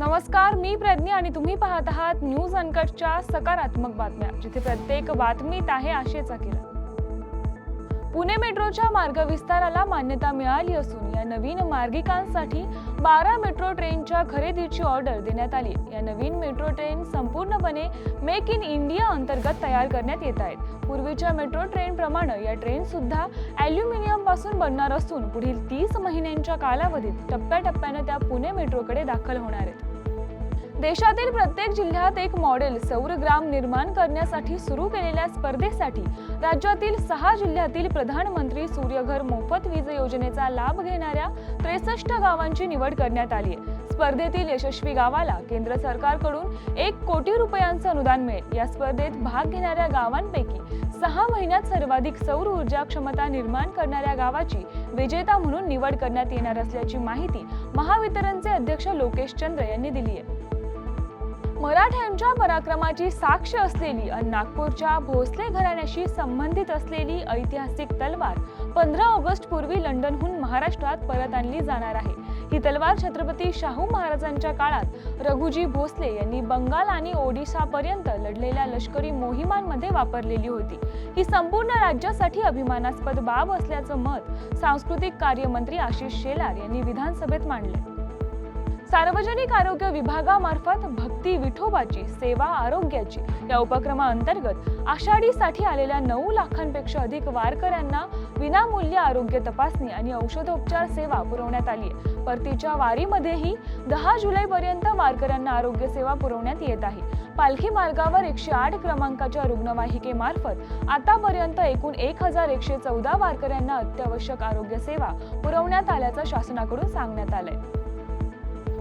नमस्कार मी प्रज्ञा आणि तुम्ही पाहत आहात न्यूज अनकटच्या सकारात्मक बातम्या जिथे प्रत्येक बातमीत आहे आशेचा किरण. पुणे मेट्रोच्या मार्ग विस्ताराला मान्यता मिळाली असून या नवीन मार्गिकांसाठी बारा मेट्रो ट्रेनच्या खरेदीची ऑर्डर देण्यात आली. या नवीन मेट्रो ट्रेन संपूर्णपणे मेक इन इंडिया अंतर्गत तयार करण्यात येत आहेत. पूर्वीच्या मेट्रो ट्रेनप्रमाणे या ट्रेन सुद्धा अल्युमिनियमपासून बनणार असून पुढील तीस महिन्यांच्या कालावधीत टप्प्याटप्प्यानं त्या पुणे मेट्रोकडे दाखल होणार आहेत. देशातील प्रत्येक जिल्ह्यात एक मॉडेल सौर ग्राम निर्माण करण्यासाठी सुरू केलेल्या स्पर्धेसाठी राज्यातील सहा जिल्ह्यातील प्रधानमंत्री सूर्यघर मोफत वीज योजनेचा लाभ घेणाऱ्या त्रेसष्ट गावांची निवड करण्यात आली आहे. स्पर्धेतील यशस्वी गावाला केंद्र सरकारकडून एक कोटी रुपयांचं अनुदान मिळेल. या स्पर्धेत भाग घेणाऱ्या गावांपैकी सहा महिन्यात सर्वाधिक सौर ऊर्जा क्षमता निर्माण करणाऱ्या गावाची विजेता म्हणून निवड करण्यात येणार असल्याची माहिती महावितरणचे अध्यक्ष लोकेश चंद्र यांनी दिली आहे. मराठ्यांच्या पराक्रमाची साक्ष असलेली आणि नागपूरच्या भोसले घराण्याशी संबंधित असलेली ऐतिहासिक तलवार पंधरा ऑगस्ट पूर्वी लंडनहून महाराष्ट्रात परत आणली जाणार आहे. ही तलवार छत्रपती शाहू महाराजांच्या काळात रघुजी भोसले यांनी बंगाल आणि ओडिशापर्यंत लढलेल्या लष्करी मोहिमांमध्ये वापरलेली होती. ही संपूर्ण राज्यासाठी अभिमानास्पद बाब असल्याचं मत सांस्कृतिक कार्यमंत्री आशिष शेलार यांनी विधानसभेत मांडले. सार्वजनिक आरोग्य विभागामार्फत भक्ती विठोबाची सेवा आरोग्याची या उपक्रमाअंतर्गत आषाढीसाठी आलेल्या नऊ लाखांपेक्षा अधिक वारकऱ्यांना विनामूल्य आरोग्य तपासणी आणि औषधोपचार सेवा पुरवण्यात आली आहे. परतीच्या वारीमध्येही दहा जुलैपर्यंत वारकऱ्यांना आरोग्य सेवा पुरवण्यात येत आहे. पालखी मार्गावर एकशे आठ क्रमांकाच्या रुग्णवाहिकेमार्फत आतापर्यंत एकूण एक हजार एकशे चौदा वारकऱ्यांना अत्यावश्यक आरोग्य सेवा पुरवण्यात आल्याचं शासनाकडून सांगण्यात आलंय.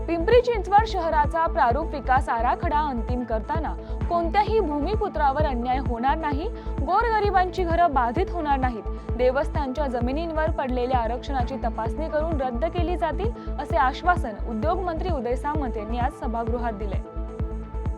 पिंपरी चिंचवड शहराचा प्रारूप विकास आराखडा अंतिम करताना कोणत्याही भूमिपुत्रावर अन्याय होणार नाही गोरगरिबांची घरं बाधित होणार नाहीत देवस्थानच्या जमिनींवर पडलेल्या आरक्षणाची तपासणी करून रद्द केली जातील असे आश्वासन उद्योगमंत्री उदय सामंत यांनी आज सभागृहात दिले.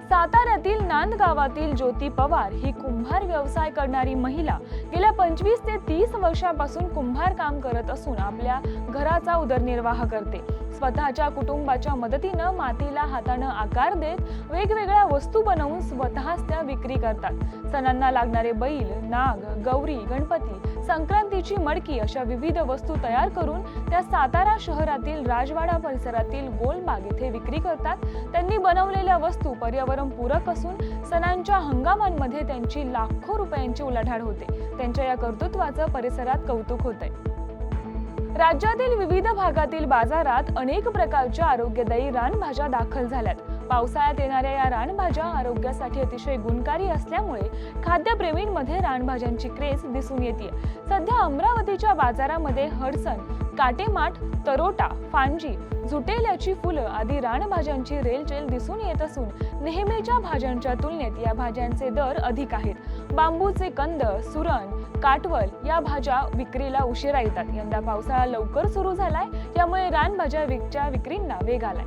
साताऱ्यातील नांद गावातील ज्योती पवार ही कुंभार व्यवसाय करणारी महिला गेल्या पंचवीस ते तीस वर्षापासून कुंभार काम करत असून आपल्या घराचा उदरनिर्वाह करते. स्वतःच्या कुटुंबाच्या मदतीनं मातीला हातानं आकार देत वेगवेगळ्या वस्तू बनवून स्वतःच त्या विक्री करतात. सणांना लागणारे बैल नाग गौरी गणपती संक्रांतीची मडकी अशा विविध वस्तू तयार करून त्या सातारा शहरातील राजवाडा परिसरातील गोलबाग येथे विक्री करतात. त्यांनी बनवलेल्या वस्तू पर्यावरण पूरक असून सणांच्या हंगामांमध्ये त्यांची लाखो रुपयांची उलाढाल होते. त्यांच्या या कर्तृत्वाचं परिसरात कौतुक होतंय. राज्यातील विविध भागातील बाजारात अनेक प्रकारच्या आरोग्यदायी रानभाज्या दाखल झाल्यात. पावसाळ्यात येणाऱ्या या रानभाज्या आरोग्यासाठी अतिशय गुणकारी असल्यामुळे खाद्यप्रेमींमध्ये रानभाज्यांची क्रेज दिसून येते सध्या अमरावतीच्या बाजारामध्ये हडसन काटेमाठ तरोटा फांजी जुटेल्याची फुलं आदी रानभाज्यांची रेलचेल दिसून येत असून नेहमीच्या भाज्यांच्या तुलनेत या भाज्यांचे दर अधिक आहेत. बांबूचे कंद सुरण काटवल या भाज्या विक्रीला उशिरा येतात. यंदा पावसाळा लवकर सुरू झालाय त्यामुळे रानभाज्या विकच्या विक्रींना वेग आलाय.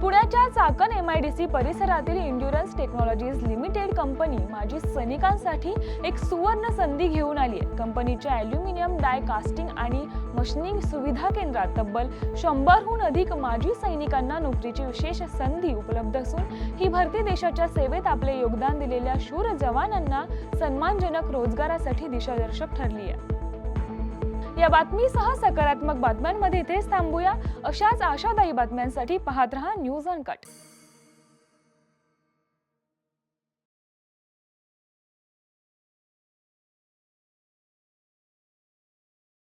पुण्याच्या Chakan M I D C परिसरातील इंड्युरन्स टेक्नॉलॉजीज लिमिटेड कंपनी माजी सैनिकांसाठी एक सुवर्ण संधी घेऊन आली आहे. कंपनीच्या ॲल्युमिनियम डाय कास्टिंग आणि मशिनिंग सुविधा केंद्रात तब्बल शंभरहून अधिक माजी सैनिकांना नोकरीची विशेष संधी उपलब्ध असून ही भरती देशाच्या सेवेत आपले योगदान दिलेल्या शूर जवानांना सन्मानजनक रोजगारासाठी दिशादर्शक ठरली आहे. या बातमीसह सकारात्मक बातम्यांमध्ये इथेच थांबूया. अशाच आशादायी बातम्यांसाठी पाहत रहा न्यूज अनकट.